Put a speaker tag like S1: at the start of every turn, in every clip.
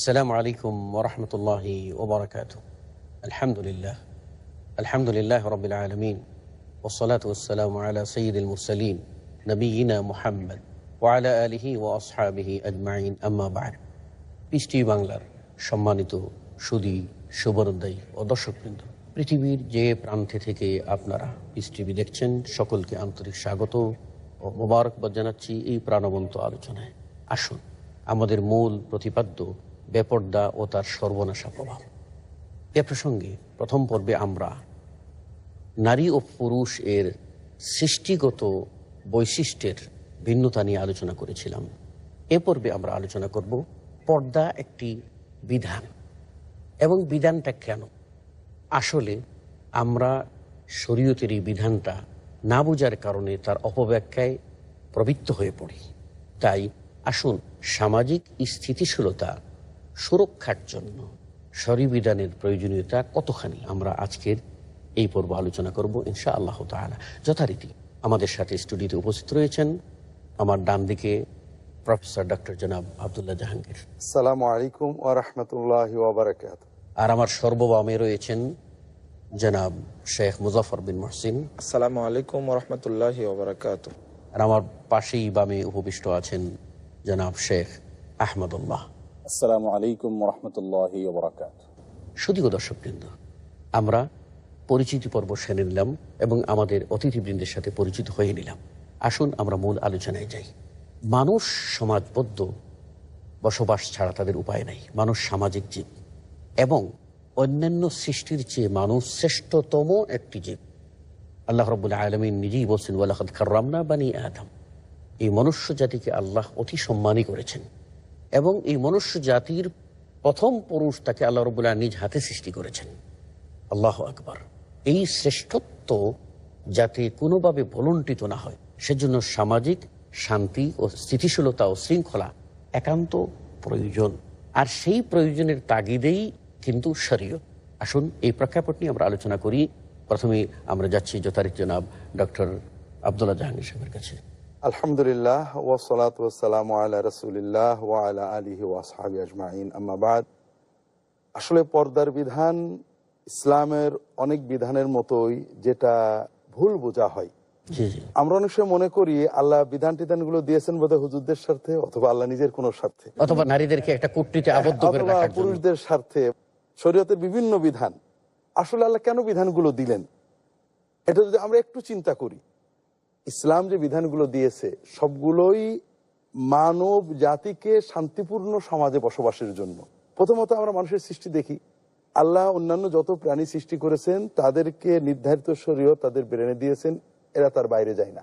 S1: আসসালামু আলাইকুম ওরহমতুল্লাহি ওবরাকাত আলহামদুলিল্লাহ আলহামদুলিল্লাহ রবিল আলমিন ওসলাত ওসালাম আলা সঈদুল মুসলিম নবীনা মোহাম্মদ ওয়ালা আলহি ও আসহাবিহি আজমাইন আম্মাবাদ পিস বাংলার সম্মানিত সুদী সুবরোদ্দায়ী ও দর্শকবৃন্দ, পৃথিবীর যে প্রান্তে থেকে আপনারা পিস দেখছেন, সকলকে আন্তরিক স্বাগত ও মোবারকবাদ জানাচ্ছি এই প্রাণবন্ত আলোচনায়। আসুন, আমাদের মূল প্রতিপাদ্য বেপর্দা ও তার সর্বনাশা প্রভাব। এ প্রসঙ্গে প্রথম পর্বে আমরা নারী ও পুরুষ এর সৃষ্টিগত বৈশিষ্ট্যের ভিন্নতা নিয়ে আলোচনা করেছিলাম। এ পর্বে আমরা আলোচনা করব পর্দা একটি বিধান এবং বিধানটা কেন? আসলে আমরা শরীয়তের এই বিধানটা না বোঝার কারণে তার অপব্যাখ্যায় প্রবৃত্ত হয়ে পড়ি। তাই আসুন সামাজিক স্থিতিশীলতা সুরক্ষার জন্য শরীবিধানের প্রয়োজনীয়তা কতখানি? আমরা আজকের এই পর্ব আলোচনা করব ইনশা আল্লাহ তালা যথারীতি আমাদের সাথে স্টুডিওতে উপস্থিত রয়েছেন আমার ডান দিকে প্রফেসর ডক্টর জনাব আবদুল্লাহ জাহাঙ্গীর।
S2: আসসালামু আলাইকুম ও রহমতুল্লাহ
S1: আর আমার সর্ববামে রয়েছেন জনাব শেখ মুজাফর বিন মহসিন।
S3: আসসালামু আলাইকুম রহমতুল্লাহ
S1: আর আমার পাশেই বামে উপবিষ্ট আছেন জনাব শেখ আহমদুল্লাহ।
S4: আসসালামু আলাইকুম রহমতুল্লাহ বরাকাত
S1: শুধু দর্শকবৃন্দ, আমরা পরিচিতি পর্ব সেরে নিলাম এবং আমাদের অতিথিবৃন্দের সাথে পরিচিত হয়ে নিলাম। আসুন আমরা মূল আলোচনায় যাই। মানুষ সমাজবদ্ধ, বসবাস ছাড়া তাদের উপায় নাই। মানুষ সামাজিক জীব এবং অন্যান্য সৃষ্টির চেয়ে মানুষ শ্রেষ্ঠতম একটি জীব। আল্লাহ রবুল্লা আলমিন নিজেই বলছেন ওয়ালাহাদ খার্রামনা বানি আদম। এই মনুষ্য জাতিকে আল্লাহ অতি সম্মানই করেছেন। এবং এই মনুষ্য জাতির প্রথম পুরুষ তাকে আল্লাহ রবুল্লাহ নিজ হাতে সৃষ্টি করেছেন। আল্লাহ আকবার। এই শ্রেষ্ঠত্ব যাতে কোনোভাবে ভলুণ্ঠিত না হয়, সেজন্য সামাজিক শান্তি ও স্থিতিশীলতা ও শৃঙ্খলা একান্ত প্রয়োজন। আর সেই প্রয়োজনের তাগিদেই কিন্তু শরীয়ত। আসুন, এই প্রেক্ষাপট নিয়ে আমরা আলোচনা করি। প্রথমে আমরা যাচ্ছি যথারীতি জনাব ডক্টর আবদুল্লাহ জাহাঙ্গীর সাহেবের কাছে।
S2: আলহামদুলিল্লাহ ওসলাত ওসালাম আলা রসুলিল্লাহ ও আলা আলিহি ওয়াসহাবি আজমাইন আম্মাবাদ আসলে পর্দার বিধান ইসলামের অনেক বিধানের মতোই যেটা ভুল বোঝা হয়। আমরা অনেক সময় মনে করি আল্লাহ বিধান টিধানগুলো দিয়েছেন বোধহয় হুজুরদের স্বার্থে অথবা আল্লাহ নিজের কোন স্বার্থে।
S1: অথবা নারীদেরকে একটা আবদ্ধ করে রাখার
S2: পুরুষদের স্বার্থে। শরীয়তের বিভিন্ন বিধান। আসলে আল্লাহ কেন বিধানগুলো দিলেন? এটা যদি আমরা একটু চিন্তা করি। ইসলাম যে বিধানগুলো দিয়েছে, সবগুলোই মানব জাতিকে শান্তিপূর্ণ সমাজে বসবাসের জন্য। প্রথমত আমরা মানুষের সৃষ্টি দেখি। আল্লাহ অন্যান্য যত প্রাণী সৃষ্টি করেছেন, তাদেরকে নির্ধারিত শরীয় তাদের ব্রেনে দিয়েছেন, এরা তার বাইরে যায় না।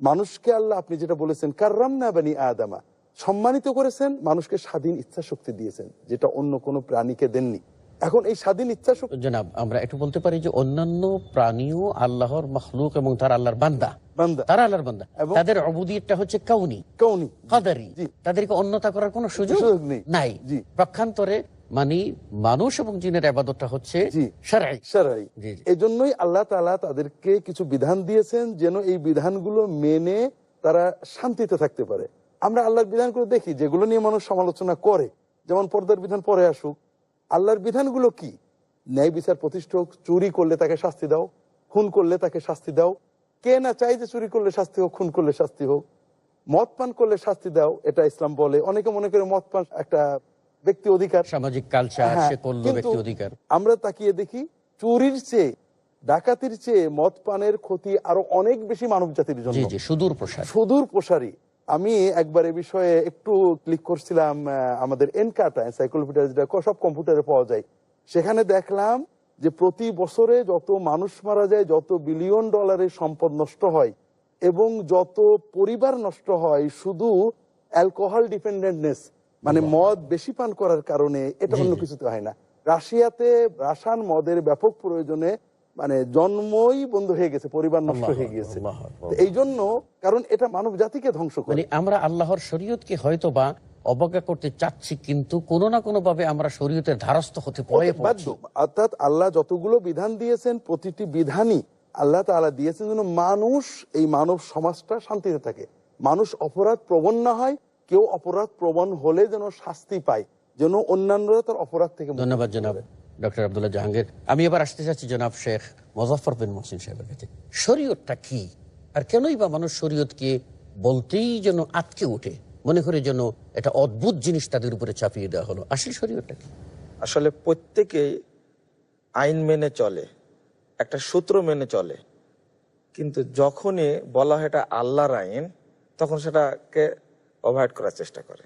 S2: মানুষকে আল্লাহ, আপনি যেটা বলেছেন কার্রাম না বানি আদামা, সম্মানিত করেছেন, মানুষকে স্বাধীন ইচ্ছা শক্তি দিয়েছেন, যেটা অন্য কোনো প্রাণীকে দেননি। এখন এই স্বাধীন ইচ্ছা শক্তি
S1: জনাব, আমরা একটু বলতে পারি যে অন্যান্য প্রাণীও আল্লাহর মখলুক এবং তার আল্লাহর বান্দা। তারা আল্লাহর বান্দা।
S2: এবং-
S1: তাদের অবুদিয়তটা হচ্ছে কাউনি।
S2: কৌনি
S1: কাদারি। তাদেরকে অন্যতা করার কোনো সুযোগ
S2: নেই।
S1: নাই। পক্ষান্তরে মানে মানুষ এবং জিনের আবাদতটা হচ্ছে।
S2: এই জন্যই আল্লাহ তালা তাদেরকে কিছু বিধান দিয়েছেন যেন এই বিধানগুলো মেনে তারা শান্তিতে থাকতে পারে। আমরা আল্লাহর বিধানগুলো দেখি যেগুলো নিয়ে মানুষ সমালোচনা করে। যেমন পর্দার বিধান পরে আসুক। আল্লাহর বিধানগুলো কি? ন্যায় বিচার প্রতিষ্ঠক চুরি করলে তাকে শাস্তি দাও খুন করলে তাকে শাস্তি দাও কে না চাই যে চুরি করলে শাস্তি হোক খুন করলে শাস্তি হোক মদ পান করলে শাস্তি দাও এটা ইসলাম বলে। অনেকে মনে করে মদ পান একটা ব্যক্তি অধিকার।
S1: সামাজিক কালচার
S2: হ্যাঁ,
S1: সে করল ব্যক্তি অধিকার।
S2: আমরা তাকিয়ে দেখি চুরির চেয়ে ডাকাতির চেয়ে মদ পানের ক্ষতি আরও অনেক বেশি মানব জাতির জন্য
S1: সুদূর প্রসার।
S2: সুদূর প্রসারী। আমি একবার এ বিষয়ে একটু ক্লিক করছিলাম আমাদের এনকাটা এনসাইক্লোপিডিয়া যেটা সব কম্পিউটারে পাওয়া যায়। সেখানে দেখলাম যে প্রতি বছরে যত মানুষ মারা যায় যত বিলিয়ন ডলারের সম্পদ নষ্ট হয় এবং যত পরিবার নষ্ট হয় শুধু অ্যালকোহল ডিপেন্ডেন্টনেস মানে মদ বেশি পান করার কারণে এটা অন্য কিছুতে হয় না। রাশিয়াতে রাসান মদের ব্যাপক প্রয়োজনে মানে জন্মই বন্ধ হয়ে গেছে পরিবার নষ্ট হয়ে গিয়েছে। এই জন্য কারণ এটা মানব জাতিকে ধ্বংস করে।
S1: মানে আমরা আল্লাহর শরীয়তকে হয়তো বা অবজ্ঞা করতে চাচ্ছি কিন্তু কোনো না কোনো ভাবে আমরা শরীয়তের ধারস্থ হতে পড়ে
S2: অর্থাৎ আল্লাহ যতগুলো বিধান দিয়েছেন প্রতিটি বিধানই আল্লাহ তাআলা দিয়েছেন যেন মানুষ এই মানব সমাজটা শান্তিতে থাকে। মানুষ অপরাধ প্রবণ না হয় কেউ অপরাধ প্রবণ হলে যেন শাস্তি পায় যেন অন্যান্যরা তার অপরাধ থেকে
S1: ধন্যবাদ জনাব ডক্টর আবদুল্লাহ জাহাঙ্গীর। আমি এবার আসতে চাচ্ছি জনাব শেখ মুজফর বিন মহসিন সাহেবের কাছে। শরীয়তটা কি? আর কেনই বা মানুষ শরীয়তকে বলতেই যেন আটকে ওঠে? মনে করে যেন এটা অদ্ভুত জিনিস তাদের উপরে চাপিয়ে দেওয়া হলো। আসলে শরীয়তটা কি?
S3: আসলে প্রত্যেকেই আইন মেনে চলে, একটা সূত্র মেনে চলে, কিন্তু যখনই বলা হয় এটা আল্লাহর আইন, তখন সেটাকে অ্যাভয়েড করার চেষ্টা করে।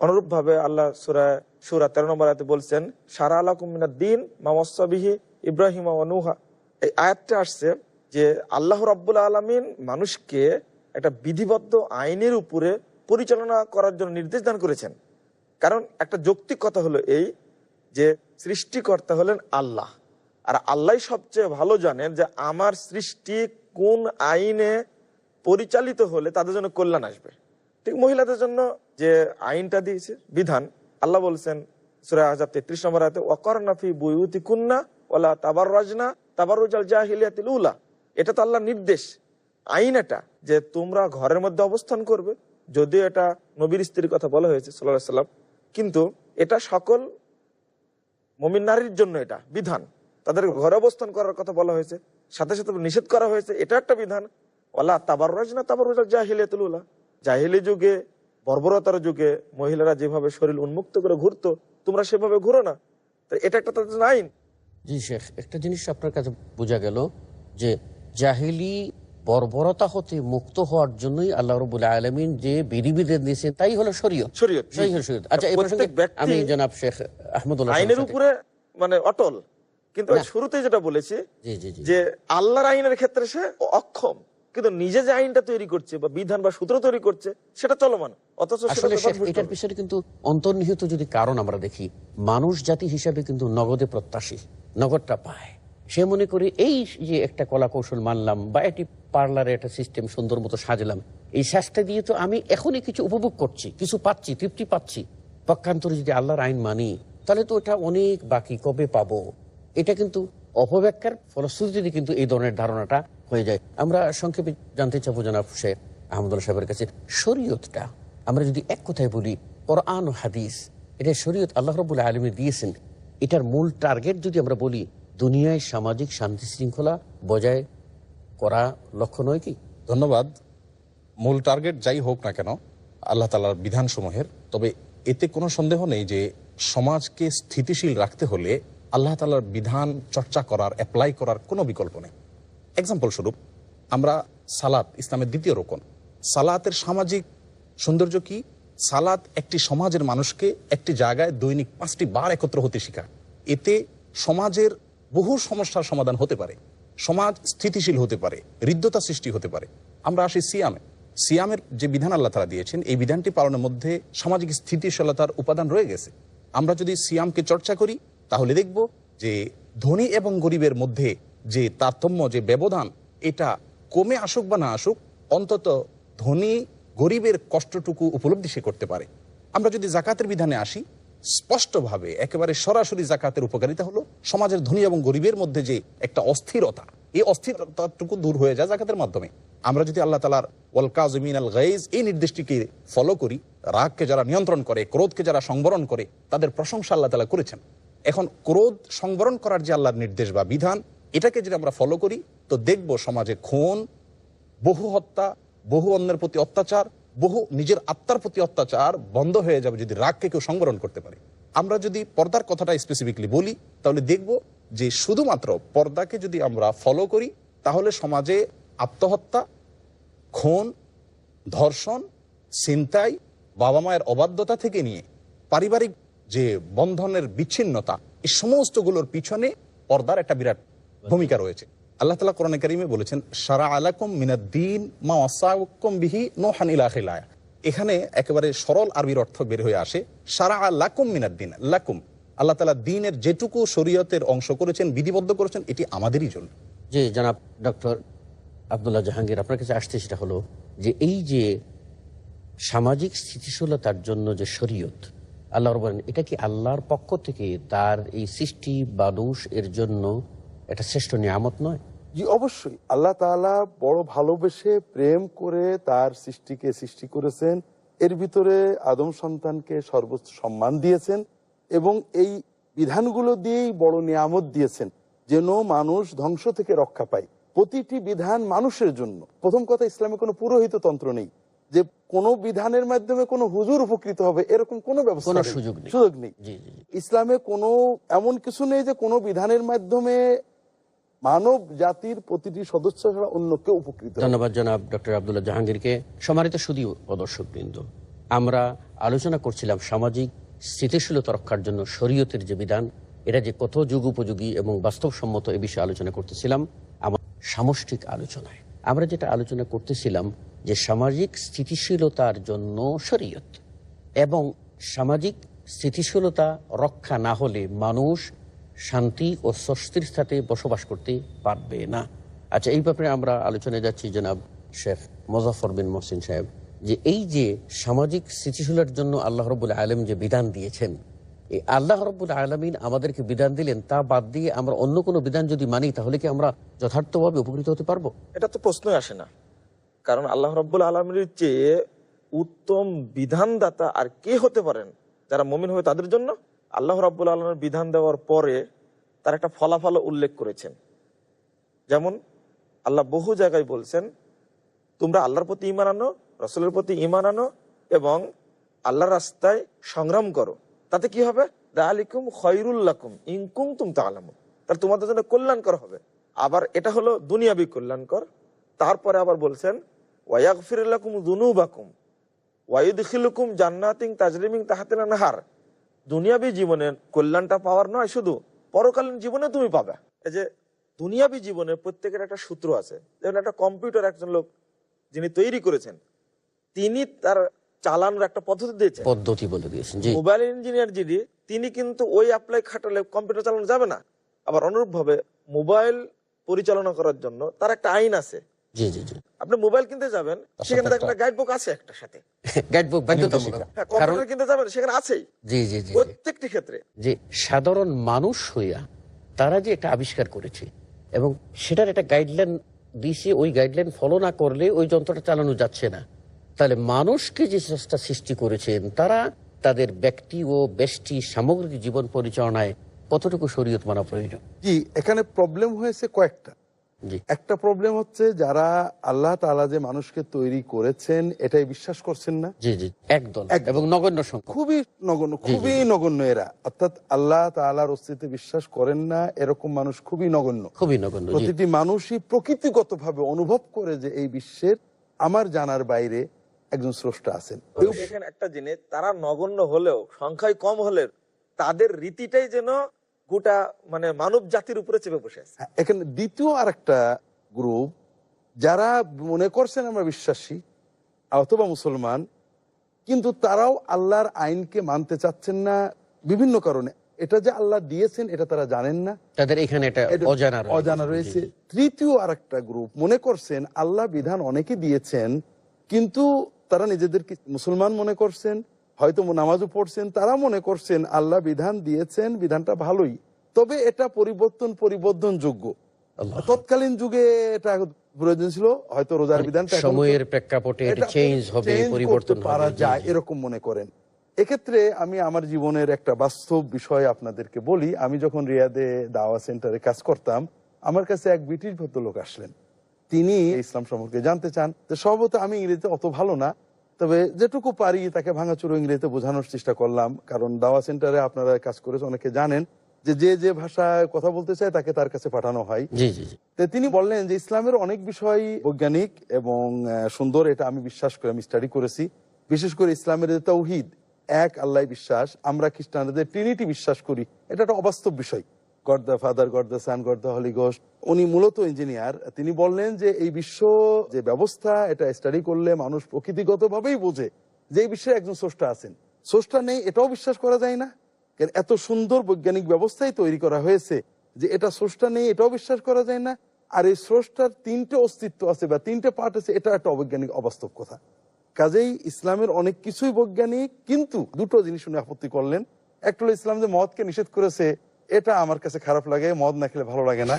S3: অনুরূপভাবে আল্লাহ সুরা সুরা তেরো নম্বর আয়াতে বলছেন, সারা আল্লাহ কুমিনা দিন মামসাবিহি ইব্রাহিম নুহা। এই আয়াতটা আসছে যে আল্লাহ রাব্বুল আলমিন মানুষকে একটা বিধিবদ্ধ আইনের উপরে পরিচালনা করার জন্য নির্দেশ দান করেছেন। কারণ একটা যৌক্তিক কথা হলো এই যে সৃষ্টিকর্তা হলেন আল্লাহ। আর আল্লাহ সবচেয়ে ভালো জানেন যে আমার সৃষ্টি কোন আইনে পরিচালিত হলে তাদের জন্য কল্যাণ আসবে। ঠিক মহিলাদের জন্য যে আইনটা দিয়েছে, বিধান, আল্লাহ বলছেন তেত্রিশ কুন্না ওলা তাবার উলা। এটা তো আল্লাহ নির্দেশ। আইন এটা যে তোমরা ঘরের মধ্যে অবস্থান করবে যদিও এটা নবীর স্ত্রীর কথা বলা হয়েছে সাল্লাহ সাল্লাম, কিন্তু এটা সকল মমিন নারীর জন্য এটা বিধান। তাদের ঘরে অবস্থান করার কথা বলা হয়েছে, সাথে সাথে নিষেধ করা হয়েছে, এটা একটা বিধান। ওলা তাবার রাজ না তাবার জাহিলি যুগে, বর্বরতার যুগে মহিলারা যেভাবে শরীর উন্মুক্ত করে ঘুরতো, তোমরা সেভাবে ঘুরো না। এটা একটা তাদের আইন
S1: জি শেখ, একটা জিনিস আপনার কাছে বোঝা গেল যে জাহিলি বর্বরতা হতে মুক্ত হওয়ার জন্যই আল্লাহ রবুল আলমিন যে বিধিবিধান দিয়েছেন তাই হলো শরীয়ত।
S3: শরীয়ত,
S1: আচ্ছা এই প্রসঙ্গে আমি জনাব শেখ আহমদুল্লাহ
S3: আইনের উপরে মানে অটল। কিন্তু শুরুতে যেটা বলেছি যে আল্লাহর আইনের ক্ষেত্রে সে অক্ষম কিন্তু নিজে যে আইনটা তৈরি করছে বা বিধান বা সূত্র তৈরি করছে সেটা চলমান। অথচ
S1: এটার পিছনে কিন্তু অন্তর্নিহিত যদি কারণ আমরা দেখি মানুষ জাতি হিসাবে কিন্তু নগদে প্রত্যাশী নগদটা পায়। সে মনে করে এই যে একটা কলা কৌশল মানলাম বা একটি পার্লারে একটা সিস্টেম সুন্দর মতো সাজলাম, এই শ্বাসটা দিয়ে তো আমি এখনই কিছু উপভোগ করছি, কিছু পাচ্ছি, তৃপ্তি পাচ্ছি। পক্ষান্তরে যদি আল্লাহর আইন মানি, তাহলে তো এটা অনেক বাকি কবে পাবো? এটা কিন্তু অপব্যাখ্যার ফলশ্রুতিতে কিন্তু এই ধরনের ধারণাটা হয়ে যায়। আমরা সংক্ষেপে জানতে চাবো জনাব শেখ আহমদুল্লাহ সাহেবের কাছে, শরীয়তটা, আমরা যদি এক কথায় বলি, কোরআন হাদিস, এটা শরীয়ত আল্লাহ রবুল্লাহ আলমী দিয়েছেন। এটার মূল টার্গেট যদি আমরা বলি দুনিয়ায় সামাজিক শান্তি শৃঙ্খলা বজায় করা লক্ষ্য নয় কি?
S4: ধন্যবাদ। মূল টার্গেট যাই হোক না কেন, আল্লাহ তালার বিধানসমূহের, তবে এতে কোনো সন্দেহ নেই যে সমাজকে স্থিতিশীল রাখতে হলে আল্লাহ তালার বিধান চর্চা করার অ্যাপ্লাই করার কোনো বিকল্প নেই। এক্সাম্পল স্বরূপ, আমরা সালাত, ইসলামের দ্বিতীয় রোকন। সালাতের সামাজিক সৌন্দর্য কি? সালাত একটি সমাজের মানুষকে একটি জায়গায় দৈনিক পাঁচটি বার একত্র হতে শেখায়। এতে সমাজের বহু সমস্যার সমাধান হতে পারে। সমাজ স্থিতিশীল হতে পারে, হৃদ্যতা সৃষ্টি হতে পারে। আমরা আসি সিয়ামে। সিয়ামের যে বিধান আল্লাহ তারা দিয়েছেন, এই বিধানটি পালনের মধ্যে সামাজিক স্থিতিশীলতার উপাদান রয়ে গেছে। আমরা যদি সিয়ামকে চর্চা করি, তাহলে দেখব যে ধনী এবং গরিবের মধ্যে যে তারতম্য, যে ব্যবধান, এটা কমে আসুক বা না আসুক, অন্তত ধনী গরিবের কষ্টটুকু উপলব্ধি সে করতে পারে। আমরা যদি জাকাতের বিধানে আসি স্পষ্টভাবে একেবারে সরাসরি জাকাতের উপকারিতা হলো সমাজের ধনী এবং গরিবের মধ্যে যে একটা অস্থিরতা, এই অস্থিরতাটুকু দূর হয়ে যায় জাকাতের মাধ্যমে। আমরা যদি আল্লাহ তালার ওয়াল কাজমিন আল গাইজ এই নির্দেশটিকে ফলো করি, রাগকে যারা নিয়ন্ত্রণ করে, ক্রোধকে যারা সংবরণ করে, তাদের প্রশংসা আল্লাহ তালা করেছেন। এখন ক্রোধ সংবরণ করার যে আল্লাহর নির্দেশ বা বিধান, এটাকে যদি আমরা ফলো করি, তো দেখব সমাজে খুন, বহু হত্যা, বহু অন্যের প্রতি অত্যাচার বহু নিজের আত্মার প্রতি অত্যাচার বন্ধ হয়ে যাবে যদি রাগকে কেউ সংবরণ করতে পারে। আমরা যদি পর্দার কথাটা স্পেসিফিকলি বলি, তাহলে দেখব যে শুধুমাত্র পর্দাকে যদি আমরা ফলো করি, তাহলে সমাজে আত্মহত্যা, খুন, ধর্ষণ, ছিনতাই, বাবা মায়ের অবাধ্যতা থেকে নিয়ে পারিবারিক যে বন্ধনের বিচ্ছিন্নতা, এই সমস্তগুলোর পিছনে পর্দার একটা বিরাট ভূমিকা রয়েছে। আল্লাহ তালা কোরআন কারিমে বলেছেন সারা আলাকুম মিনাদ্দিন মা ওয়াসাকুম বিহি নোহান ইলাহিলায়া এখানে একেবারে সরল আরবির অর্থ বের হয়ে আসে সারা আলাকুম মিনাদ্দিন লাকুম, আল্লাহ তালা দিনের যেটুকু শরীয়তের অংশ করেছেন, বিধিবদ্ধ করেছেন, এটি আমাদেরই জন্য।
S1: যে জনাব ডক্টর আবদুল্লাহ জাহাঙ্গীর, আপনার কাছে আসছে সেটা হলো যে এই যে সামাজিক স্থিতিশীলতার জন্য যে শরীয়ত আল্লাহর বলেন, এটা কি আল্লাহর পক্ষ থেকে তার এই সৃষ্টি মানুষ এর জন্য এটা শ্রেষ্ঠ নিয়ামত নয়।
S2: জি অবশ্যই। আল্লাহ তাআলা বড় ভালোবেসে প্রেম করে তার সৃষ্টিকে সৃষ্টি করেছেন। এর ভিতরে আদম সন্তানকে সর্বোচ্চ সম্মান দিয়েছেন এবং এই বিধানগুলো দিয়েই বড় নিয়ামত দিয়েছেন যেন মানুষ ধ্বংস থেকে রক্ষা পায়। প্রতিটি বিধান মানুষের জন্য। প্রথম কথা ইসলামে কোনো পুরোহিত তন্ত্র নেই যে কোনো বিধানের মাধ্যমে কোনো হুজুর উপকৃত হবে এরকম কোনো ব্যবস্থা
S1: সুযোগ নেই।
S2: সুযোগ নেই। ইসলামে কোনো এমন কিছু নেই যে কোনো বিধানের মাধ্যমে মানব জাতির প্রতিটি সদস্য ছাড়া অন্য কেউ উপকৃত
S1: ধন্যবাদ জনাব ডক্টর আবদুল্লাহ জাহাঙ্গীরকে। সম্মানিত শুধু ও দর্শকবৃন্দ আমরা আলোচনা করছিলাম সামাজিক স্থিতিশীলতা রক্ষার জন্য শরীয়তের যে বিধান, এটা যে কত যুগ উপযোগী এবং বাস্তবসম্মত এ বিষয়ে আলোচনা করতেছিলাম আমার সামষ্টিক আলোচনায়। আমরা যেটা আলোচনা করতেছিলাম যে সামাজিক স্থিতিশীলতার জন্য শরীয়ত এবং সামাজিক স্থিতিশীলতা রক্ষা না হলে মানুষ শান্তি ও স্বস্তির সাথে বসবাস করতে পারবে না। আচ্ছা এই ব্যাপারে আমরা আলোচনায় যাচ্ছি, জনাব শেখ মোজাফর বিন মহসিন সাহেব, যে এই যে সামাজিক স্থিতিশীলতার জন্য আল্লাহ রবুল আলম যে বিধান দিয়েছেন, এই আল্লাহ রব্বুল আলমিন আমাদেরকে বিধান দিলেন, তা বাদ দিয়ে আমরা অন্য কোনো বিধান যদি মানি, তাহলে কি আমরা যথার্থভাবে উপকৃত হতে পারব?
S3: এটা তো প্রশ্নই আসে না। কারণ আল্লাহ রব্বুল আলমীর চেয়ে উত্তম বিধানদাতা আর কে হতে পারেন, যারা মমিন হবে তাদের জন্য? আল্লাহ রাব্বুল আলমের বিধান দেওয়ার পরে তার একটা ফলাফল উল্লেখ করেছেন। যেমন, আল্লাহ বহু জায়গায় বলছেন, তোমরা আল্লাহর প্রতি ইমান আনো, রসুলের প্রতি ইমান আনো এবং আল্লাহর রাস্তায় সংগ্রাম করো। তাতে কি হবে? আলিকুম খৈরুল্লাকুম ইনকুম তুম তা তালাম তাহলে তোমাদের জন্য কল্যাণকর হবে। আবার এটা হলো দুনিয়াবি কল্যাণকর। তারপরে আবার বলছেন ওয়াইয়াগফিরুল্লাকুম দুনুবাকুম ওয়াইদখিলুকুম জান্নাতিং তাজরিমিং তাহাতিনা নাহার। দুনিয়াবি জীবনের কল্যাণটা পাওয়ার নয় শুধু পরকালীন জীবনে তুমি পাবে। এই যে দুনিয়াবি জীবনে প্রত্যেকের একটা সূত্র আছে যেমন একটা কম্পিউটার একজন লোক যিনি তৈরি করেছেন তিনি তার চালানোর একটা পদ্ধতি দিয়েছেন।
S1: পদ্ধতি বলে দিয়েছেন
S3: মোবাইল ইঞ্জিনিয়ার যিনি তিনি কিন্তু ওই অ্যাপ্লাই খাটালে কম্পিউটার চালানো যাবে না। আবার অনুরূপ ভাবে মোবাইল পরিচালনা করার জন্য তার একটা আইন আছে
S1: জি জি জি।
S3: আপনি মোবাইল কিনতে যাবেন সেখানে দেখবেন গাইড বুক আছে একটা সাথে।
S1: গাইডবুক বাধ্যতামূলক
S3: কম্পিউটার কিনতে যাবেন সেখানে আছেই।
S1: জি জি জি জি।
S3: প্রত্যেকটি ক্ষেত্রে।
S1: যে সাধারণ মানুষ হইয়া তারা যে এটা আবিষ্কার করেছে এবং সেটার একটা গাইডলাইন দিছে ওই গাইডলাইন ফলো না করলে ওই যন্ত্রটা চালানো যাচ্ছে না। তাহলে মানুষকে যে চেষ্টা সৃষ্টি করেছেন তারা তাদের ব্যক্তি ও ব্যষ্টি সামগ্রিক জীবন পরিচালনায় কতটুকু শরীয়ত মানা প্রয়োজন?
S2: জি এখানে প্রবলেম হয়েছে কয়েকটা। একটা প্রবলেম হচ্ছে যারা আল্লাহ তাআলা যে মানুষকে তৈরি করেছেন এটাই বিশ্বাস করছেন না?
S1: জি জি একদল। এবং নগণ্য
S2: খুবই নগণ্য খুবই নগণ্য এরা। অর্থাৎ আল্লাহ তাআলার অস্তিত্বে বিশ্বাস করেন না এরকম মানুষ খুবই নগণ্য।
S1: খুবই নগণ্য
S2: প্রতিটি মানুষই প্রকৃতিগত ভাবে অনুভব করে যে এই বিশ্বের আমার জানার বাইরে একজন স্রষ্টা আছেন।
S3: একটা জিনিস তারা নগণ্য হলেও সংখ্যায় কম হলে তাদের রীতিটাই যেন গোটা মানে মানব জাতির উপরে চেপে বসে আছে।
S2: হ্যাঁ, এখানে দ্বিতীয় আর একটা গ্রুপ যারা মনে করছেন আমরা বিশ্বাসী অথবা মুসলমান কিন্তু তারাও আল্লাহর আইনকে মানতে চাচ্ছেন না বিভিন্ন কারণে। এটা যে আল্লাহ দিয়েছেন এটা তারা জানেন না।
S1: তাদের এখানে এটা অজানা রয়েছে।
S2: অজানা রয়েছে। তৃতীয় আর একটা গ্রুপ মনে করছেন আল্লাহ বিধান অনেকে দিয়েছেন কিন্তু তারা নিজেদেরকে মুসলমান মনে করছেন হয়তো নামাজও পড়ছেন তারা মনে করছেন আল্লাহ বিধান দিয়েছেন বিধানটা ভালোই। তবে এটা পরিবর্তন পরিবর্তন যোগ্য। তৎকালীন যুগে এটা প্রয়োজন ছিল হয়তো রোজার বিধানটা
S1: সময়ের প্রেক্ষাপটে এটা চেঞ্জ হবে পরিবর্তন
S2: পারা যায় এরকম মনে করেন। এক্ষেত্রে আমি আমার জীবনের একটা বাস্তব বিষয় আপনাদেরকে বলি। আমি যখন রিয়াদে দাওয়া সেন্টারে কাজ করতাম আমার কাছে এক ব্রিটিশ ভদ্রলোক আসলেন। তিনি ইসলাম সম্পর্কে জানতে চান। তো সম্ভবত আমি ইংরেজিতে অত ভালো না। তবে যেটুকু পারি তাকে ভাঙাচুরো ইংরেজিতে বোঝানোর চেষ্টা করলাম কারণ দাওয়া সেন্টারে আপনারা কাজ করেছে অনেকে জানেন যে যে যে ভাষায় কথা বলতে চায় তাকে তার কাছে পাঠানো হয়। তিনি বললেন যে ইসলামের অনেক বিষয় বৈজ্ঞানিক এবং সুন্দর এটা আমি বিশ্বাস করে আমি স্টাডি করেছি। বিশেষ করে ইসলামের যে তৌহিদ এক আল্লাহ বিশ্বাস আমরা খ্রিস্টানদের ট্রিনিটি বিশ্বাস করি। এটা একটা অবাস্তব বিষয়। God the Father, God the Son, God the Holy Ghost উনি মূলত ইঞ্জিনিয়ার। তিনি বললেন যে এই বিশ্ব যে ব্যবস্থা, এটা স্টাডি করলে মানুষ প্রকৃতিগতভাবেই বোঝে যে এই বিশ্বে একজন স্রষ্টা আছেন। স্রষ্টা নেই, এটাও বিশ্বাস করা যায় না। কারণ এত সুন্দর বৈজ্ঞানিক ব্যবস্থাই তৈরি করা হয়েছে যে এটা স্রষ্টা নেই, এটাও বিশ্বাস করা যায় না। আর এই স্রষ্টার তিনটে অস্তিত্ব আছে বা তিনটে পার্ট আছে, এটা একটা অবৈজ্ঞানিক অবাস্তব কথা। কাজেই ইসলামের অনেক কিছুই বৈজ্ঞানিক, কিন্তু দুটো জিনিস উনি আপত্তি করলেন। একটা হলো ইসলাম যে মদকে নিষেধ করেছে এটা আমার কাছে খারাপ লাগে মদ না খেলে ভালো লাগে না।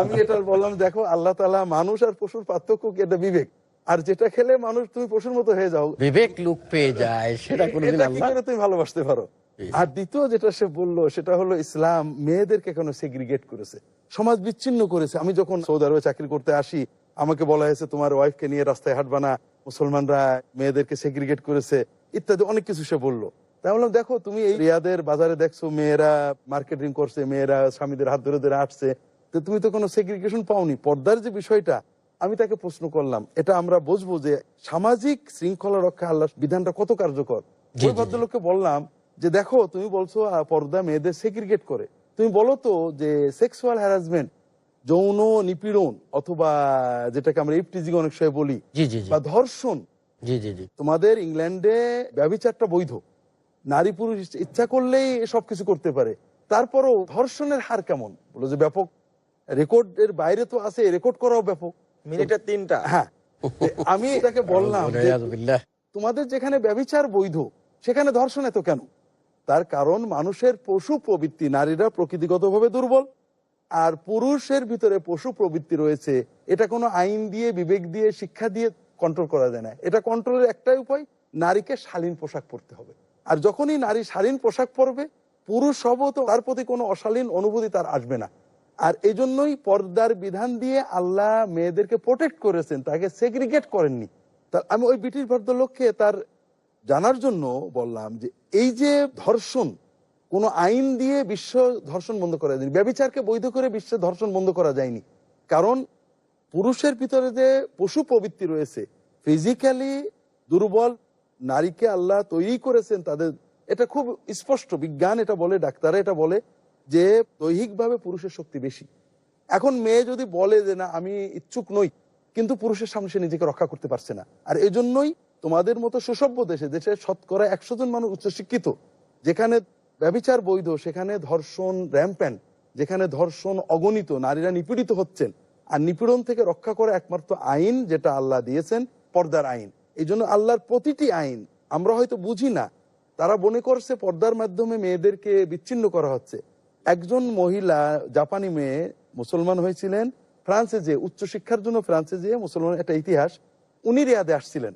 S2: আমি এটা বললাম দেখো আল্লাহ তালা মানুষ আর পশুর পার্থক্য কি? এটা বিবেক। আর যেটা খেলে মানুষ তুমি পশুর মতো হয়ে যাও।
S1: বিবেক লুক পেয়ে যায় সেটা
S2: তুমি ভালোবাসতে পারো? আর দ্বিতীয় যেটা সে বলল সেটা হলো ইসলাম মেয়েদেরকে কেন সেগ্রিগেট করেছে? সমাজ বিচ্ছিন্ন করেছে। আমি যখন সৌদি আরবে চাকরি করতে আসি আমাকে বলা হয়েছে তোমার ওয়াইফকে নিয়ে রাস্তায় হাঁটবা না। মুসলমানরা মেয়েদেরকে সেগ্রিগেট করেছে ইত্যাদি অনেক কিছু সে বলল। বললাম দেখো তুমি এই রিয়াদের বাজারে দেখছ মেয়েরা মার্কেটিং করছে মেয়েরা স্বামীদের হাত ধরে ধরে আসছে তো তুমি তো কোনো সেগ্রিগেশন পাওনি। পর্দার যে বিষয়টা আমি তাকে প্রশ্ন করলাম এটা আমরা বুঝব যে সামাজিক শৃঙ্খলা রক্ষা আল্লাহ বিধানটা কত কার্যকর? ওই ভদ্রলোককে বললাম যে দেখো তুমি বলছো পর্দা মেয়েদের সেগ্রিগেট করে। তুমি বলো তো যে সেক্সুয়াল হ্যারাসমেন্ট যৌন নিপীড়ন অথবা যেটাকে আমরা ইফটিজিং অনেক সময় বলি বা ধর্ষণ
S1: জি জি জি।
S2: তোমাদের ইংল্যান্ডে ব্যবচারটা বৈধ। নারী পুরুষ ইচ্ছা করলেই সবকিছু করতে পারে। তারপরও ধর্ষণের হার কেমন? বলো যে ব্যাপক। রেকর্ডের বাইরে তো আছে রেকর্ড করাও ব্যাপক।
S3: মিনিটে তিনটা।
S2: হ্যাঁ। আমি এটাকে বললাম তোমাদের যেখানে ব্যবিচার বৈধ সেখানে ধর্ষণ এত কেন? তার কারণ মানুষের পশু প্রবৃত্তি নারীরা প্রকৃতিগতভাবে দুর্বল আর পুরুষের ভিতরে পশু প্রবৃত্তি রয়েছে এটা কোনো আইন দিয়ে বিবেক দিয়ে শিক্ষা দিয়ে কন্ট্রোল করা যায় না। এটা কন্ট্রোলের একটাই উপায় নারীকে শালীন পোশাক পরতে হবে। আর যখনই নারী শালীন পোশাক পরবে, পুরুষ হব তো তার প্রতি কোনো অশালীন অনুভূতি তার আসবে না। আর এই জন্যই পর্দার বিধান দিয়ে আল্লাহ মেয়েদেরকে প্রোটেক্ট করেছেন, তাকে সেগ্রিগেট করেননি। তা আমি ওই ব্রিটিশ ভদ্রলোককে তার জানার জন্য বললাম যে, এই যে ধর্ষণ, কোন আইন দিয়ে বিশ্ব ধর্ষণ বন্ধ করা যায়নি, ব্যবিচারকে বৈধ করে বিশ্বে ধর্ষণ বন্ধ করা যায়নি। কারণ পুরুষের ভিতরে যে পশু প্রবৃত্তি রয়েছে ফিজিক্যালি দুর্বল নারীকে আল্লাহ তৈরি করেছেন তাদের, এটা খুব স্পষ্ট, বিজ্ঞান এটা বলে, ডাক্তাররা এটা বলে যে দৈহিকভাবে পুরুষের শক্তি বেশি। এখন মেয়ে যদি বলে যে না, আমি ইচ্ছুক নই, কিন্তু পুরুষের সামনে সে নিজেকে রক্ষা করতে পারছে না। আর এই জন্যই তোমাদের মতো সুসভ্য দেশে দেশে শতকরা একশো জন মানুষ উচ্চশিক্ষিত, যেখানে ব্যবিচার বৈধ, সেখানে ধর্ষণ র্যাম্প্যান্ট যেখানে ধর্ষণ অগণিত, নারীরা নিপীড়িত হচ্ছেন। আর নিপীড়ন থেকে রক্ষা করে একমাত্র আইন যেটা আল্লাহ দিয়েছেন, পর্দার আইন। এই জন্য আল্লাহর প্রতিটি আইন, আমরা হয়তো বুঝি না, তারা মনে করছে পর্দার মাধ্যমে মেয়েদেরকে বিচ্ছিন্ন করা হচ্ছে। একজন মহিলা, জাপানি মেয়ে, মুসলমান হয়েছিলেন, ফ্রান্সে যে উচ্চশিক্ষার জন্য ফ্রান্সে যে মুসলমান, একটা ইতিহাস, উনি রিয়াদে আসছিলেন।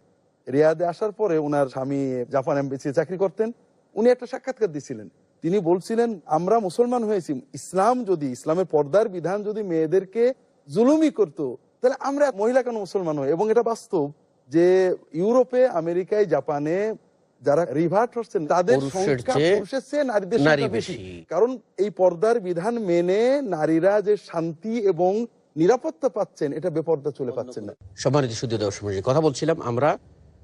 S2: রিয়াদে আসার পরে ওনার স্বামী জাপান এমবিসি চাকরি করতেন, উনি একটা সাক্ষাৎকার দিছিলেন। তিনি বলছিলেন, আমরা মুসলমান হয়েছি, ইসলাম যদি, ইসলামের পর্দার বিধান যদি মেয়েদেরকে জুলুমি করতো, তাহলে আমরা মহিলা কেন মুসলমান হই? এবং এটা বাস্তব। যে ইউরোপে আমেরিকায় জাপানে যারা রিভার্ট হচ্ছেন তাদের নারীদের
S1: নারী
S2: বেশি। কারণ এই পর্দার বিধান মেনে নারীরা যে শান্তি এবং নিরাপত্তা পাচ্ছেন এটা বেপর্দা চলে পাচ্ছেন না।
S1: সম্মানিত সুদী দর্শক কথা বলছিলাম আমরা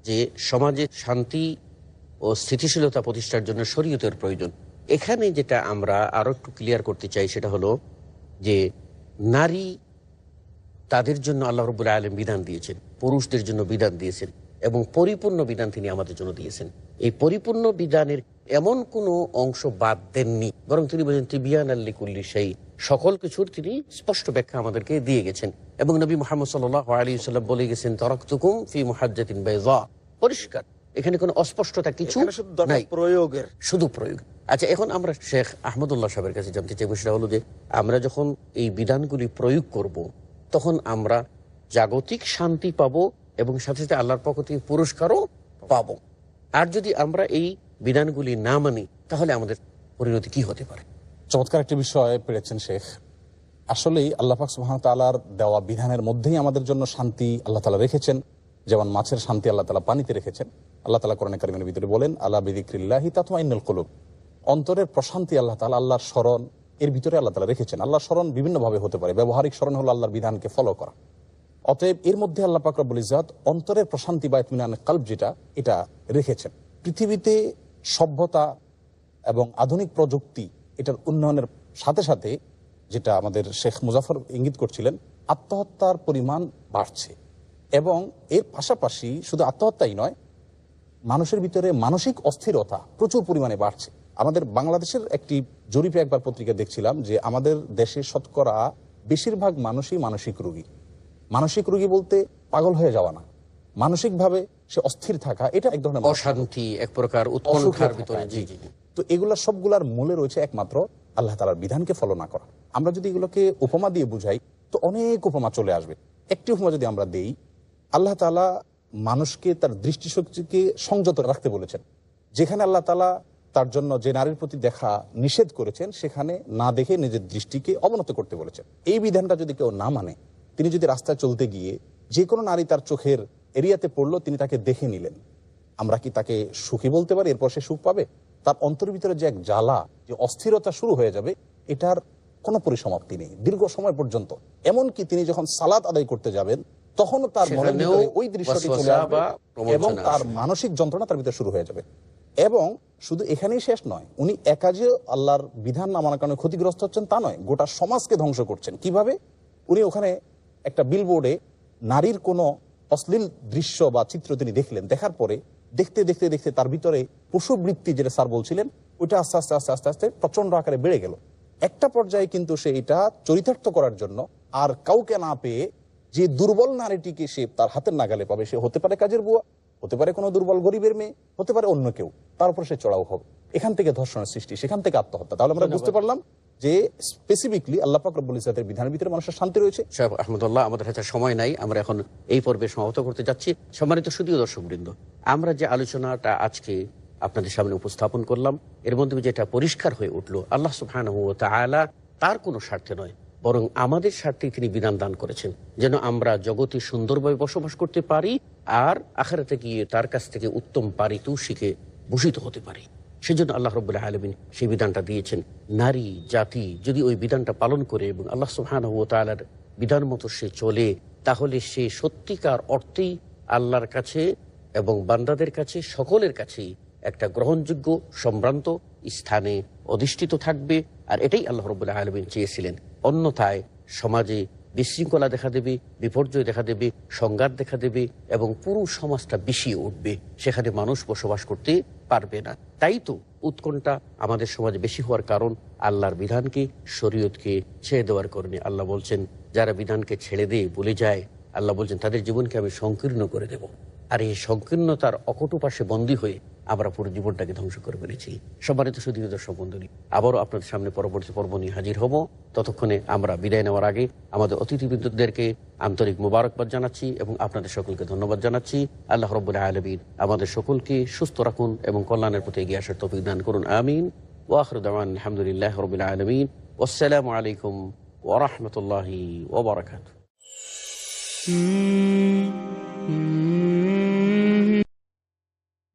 S1: যে সমাজে শান্তি ও স্থিতিশীলতা প্রতিষ্ঠার জন্য শরীয়তের প্রয়োজন। এখানে যেটা আমরা আরও একটু ক্লিয়ার করতে চাই সেটা হলো যে নারী তাদের জন্য আল্লাহ রবুল্লা আলম বিধান দিয়েছেন পুরুষদের জন্য বিধান দিয়েছেন এবং পরিপূর্ণ বিধান তিনি আমাদের জন্য দিয়েছেন। এই পরিপূর্ণ বিধানের এমন কোনো অংশ বাদ দেননি বরং তিনি বলেন তিবিয়ান আল্লি কুল্লি সেই সকল কিছুর তিনি স্পষ্ট ব্যাখ্যা আমাদেরকে দিয়ে গেছেন। এবং নবী মোহাম্মদ সাল্লাহ আলী সাল্লাম বলে গেছেন তরক্তুকুম ফি মুহাজ্জাতিন পরিষ্কার। এখানে কোনো অস্পষ্টতা কিছু নাই।
S3: প্রয়োগের।
S1: শুধু প্রয়োগ। আচ্ছা এখন আমরা শেখ আহমদুল্লাহ সাহেবের কাছে জানতে চাইব সেটা হলো যে আমরা যখন এই বিধানগুলি প্রয়োগ করব তখন আমরা জাগতিক শান্তি পাব এবং সাথে সাথে আল্লাহর পক্ষ থেকে পুরস্কারও পাব। আর যদি আমরা এই বিধানগুলি না মানি, তাহলে আমাদের পরিণতি কি হতে পারে?
S4: চমৎকার একটি বিষয় পেরেছেন শেখ। আসলেই আল্লাহ পাক ওয়া তাআলার দেওয়া বিধানের মধ্যেই আমাদের জন্য শান্তি আল্লাহ তালা রেখেছেন। যেমন মাছের শান্তি আল্লাহ তালা পানিতে রেখেছেন। আল্লাহ তালা কোরআন কারিমের ভিতরে বলেন আল্লাহ বিদিক্রিল্লাহি তাতমাইনুল কুলুব। অন্তরের প্রশান্তি আল্লাহ তালা আল্লাহর স্মরণ এর ভিতরে আল্লাহ তালা রেখেছেন আল্লাহ স্মরণ বিভিন্নভাবে হতে পারে। ব্যবহারিক স্মরণ হলো আল্লাহর বিধানকে ফলো করা। অতএব এর মধ্যে আল্লাহ পাক রব্বুল ইজাত অন্তরের প্রশান্তি বা ইতমিনান কাল্প যেটা, এটা রেখেছেন। পৃথিবীতে সভ্যতা এবং আধুনিক প্রযুক্তি এটার উন্নয়নের সাথে সাথে যেটা আমাদের শেখ মুজাফর ইঙ্গিত করছিলেন, আত্মহত্যার পরিমাণ বাড়ছে। এবং এর পাশাপাশি শুধু আত্মহত্যাই নয়, মানুষের ভিতরে মানসিক অস্থিরতা প্রচুর পরিমাণে বাড়ছে। আমাদের বাংলাদেশের একটি জরিপে একবার পত্রিকা দেখছিলাম যে আমাদের দেশে শতকরা বেশিরভাগ মানুষই মানসিক রোগী। মানসিক রোগী বলতে পাগল হয়ে যাওয়া না। মানসিকভাবে সে অস্থির থাকা এটা এক ধরনের
S1: অশান্তি এক প্রকার।
S4: তো এগুলা সবগুলার মূলে রয়েছে একমাত্র আল্লাহ তালার বিধানকে ফলো না করা। আমরা যদি এগুলোকে উপমা দিয়ে বুঝাই তো অনেক উপমা চলে আসবে। একটি উপমা যদি আমরা দেই আল্লাহ তালা মানুষকে তার দৃষ্টিশক্তিকে সংযত রাখতে বলেছেন। যেখানে আল্লাহ তালা তার জন্য যে নারীর প্রতি দেখা নিষেধ করেছেন সেখানে না দেখে নিজের দৃষ্টিকে অবনত করতে বলেছেন। এই বিধানটা যদি কেউ না মানে তিনি যদি রাস্তায় চলতে গিয়ে যে কোনো নারী তার চোখের এরিয়াতে পড়ল তিনি তাকে দেখে নিলেন। আমরা কি তাকে সুখী বলতে পারি? এরপর সে সুখ পাবে? তার অন্তর ভিতরে যে এক জ্বালা যে অস্থিরতা শুরু হয়ে যাবে এটার কোনো পরিসমাপ্তি নেই। দীর্ঘ সময় পর্যন্ত। এমনকি তিনি যখন সালাদ আদায় করতে যাবেন তখনও তার মনের ভিতরে ওই দৃশ্যটি চলে আসবে এবং তার মানসিক যন্ত্রণা তার ভিতরে শুরু হয়ে যাবে। এবং শুধু এখানেই শেষ নয়, উনি একা যে আল্লাহর বিধান না মানার কারণে ক্ষতিগ্রস্ত হচ্ছেন তা নয়, গোটা সমাজকে ধ্বংস করছেন। কীভাবে? উনি ওখানে একটা বিলবোর্ডে নারীর কোনো অশ্লীল দৃশ্য বা চিত্র তিনি দেখলেন, দেখার পরে দেখতে দেখতে দেখতে তার ভিতরে পশুবৃত্তি যেটা স্যার বলছিলেন, ওইটা আস্তে আস্তে আস্তে আস্তে আস্তে প্রচণ্ড আকারে বেড়ে গেল। একটা পর্যায়ে কিন্তু সে এটা চরিতার্থ করার জন্য আর কাউকে না পেয়ে যে দুর্বল নারীটিকে সে তার হাতের নাগালে পাবে, সে হতে পারে কাজের বুয়া। হতে পারে কোনো দুর্বল গরিবের মেয়ে হতে পারে অন্য কেউ। তার উপর সে চড়াও হবে। এখান থেকে ধর্ষণের সৃষ্টি সেখান থেকে আত্মহত্যা। তাহলে আমরা বুঝতে পারলাম যে স্পেসিফিকলি আল্লাহ পাক রব্বুল ইসলাতের বিধানের ভিতরে মানুষের শান্তি রয়েছে।
S1: সাহেব আহমদুল্লাহ আমাদের হাতে সময় নাই। আমরা এখন এই পর্বে সমাপ্ত করতে যাচ্ছি। সম্মানিত সুদীয় দর্শকবৃন্দ আমরা যে আলোচনাটা আজকে আপনাদের সামনে উপস্থাপন করলাম এর মধ্যে যেটা পরিষ্কার হয়ে উঠল আল্লাহ তাআলা তার কোনো স্বার্থে নয়। বরং আমাদের স্বার্থেই তিনি বিধান দান করেছেন, যেন আমরা জগতে সুন্দরভাবে বসবাস করতে পারি আর আখেরাতে গিয়ে তার কাছ থেকে উত্তম পারিতোষিকে ভূষিত হতে পারি। সেজন্য আল্লাহ রবুল্লাহ আলমিন সেই বিধানটা দিয়েছেন, নারী, জাতি যদি ওই বিধানটা পালন করে এবং আল্লাহ সুহান তালার বিধান মতো সে চলে, তাহলে সে সত্যিকার অর্থেই আল্লাহর কাছে এবং বান্দাদের কাছে, সকলের কাছেই একটা গ্রহণযোগ্য, সম্ভ্রান্ত স্থানে অধিষ্ঠিত থাকবে। আর এটাই আল্লাহ রবুল্লাহ আলমিন চেয়েছিলেন। অন্যথায় সমাজে বিশৃঙ্খলা দেখা দেবে, বিপর্যয় দেখা দেবে, সংঘাত দেখা দেবে এবং পুরো সমাজটা বিষিয়ে উঠবে। সেখানে মানুষ বসবাস করতে পারবে না। তাই তো উৎকণ্ঠা আমাদের সমাজে বেশি হওয়ার কারণ আল্লাহর বিধানকে, শরীয়তকে ছেড়ে দেওয়ার কারণে। আল্লাহ বলছেন, যারা বিধানকে ছেড়ে দিয়ে বলে যায়, আল্লাহ বলছেন, তাদের জীবনকে আমি সংকীর্ণ করে দেব। আর এই সংকীর্ণতার অকটু পাশে বন্দী হয়ে আমরা পুরো জীবনটাকে ধ্বংস করে ফেলেছি। সম্মানিত সুদীয় দর্শক বন্ধুনী আবারও আপনাদের সামনে পরবর্তী পর্ব নিয়ে হাজির হব। ততক্ষণে আমরা বিদায় নেওয়ার আগে আমাদের অতিথিবৃন্দদেরকে আন্তরিক মোবারকবাদ জানাচ্ছি এবং আপনাদের সকলকে ধন্যবাদ জানাচ্ছি। আল্লাহ রব্বুল্লাহ আলমিন আমাদের সকলকে সুস্থ রাখুন এবং কল্যাণের প্রতি এগিয়ে আসার তফিক দান করুন। আমিন। ওয়াখর দাওয়ান, আলহামদুলিল্লাহ রবিল্লা আলমিন। আসসালামু আলাইকুম ওরহমতুল্লাহি ওবরাকাত
S5: Hmm.